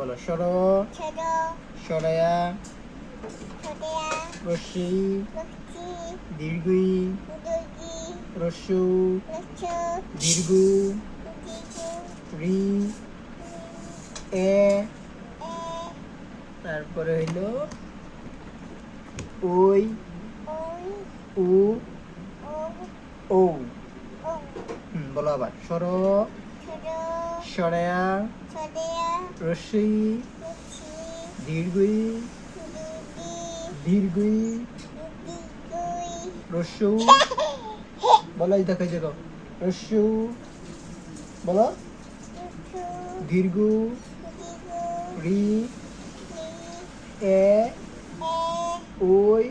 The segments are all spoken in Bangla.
বলো সর। সরায়া। রশ্মি। দীর্ঘই লক্ষ দীর্ঘ। রি। এ। তারপরে হইল ওই। উ। ও। ও। বলো আবার। সর। সরায়া লক্ষ্মী দীর্ঘই দীর্ঘই দিগুই রস্যু। বলো এই দেখো রস্যু। বলো। দীর্ঘ রি। এ। ওই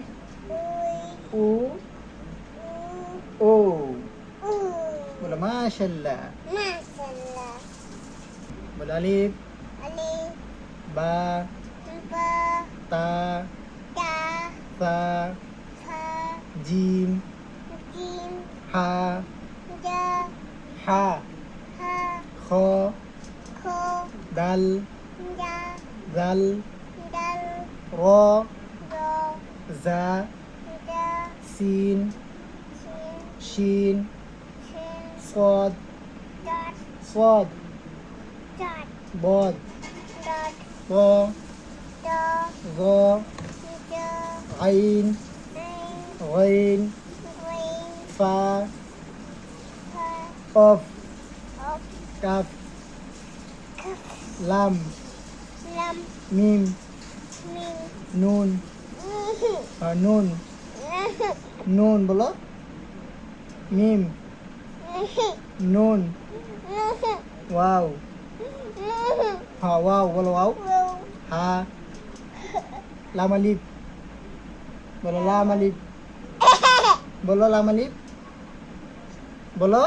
ও। উ। বলো মাশাল্লাহ। বলো আলিফ আলি বা তা তা সা জিম হা হা খ দাল জাল র জা সিন শিন บอดกอรอไรน์ไรน์ฟาออฟกับลามมิมนูนอานูนนูนบล็อมิมนูนว้าว हाँ वाह बोलो वाह हाँ लामलीप बोलो लामलीप बोलो लामलीप बोलो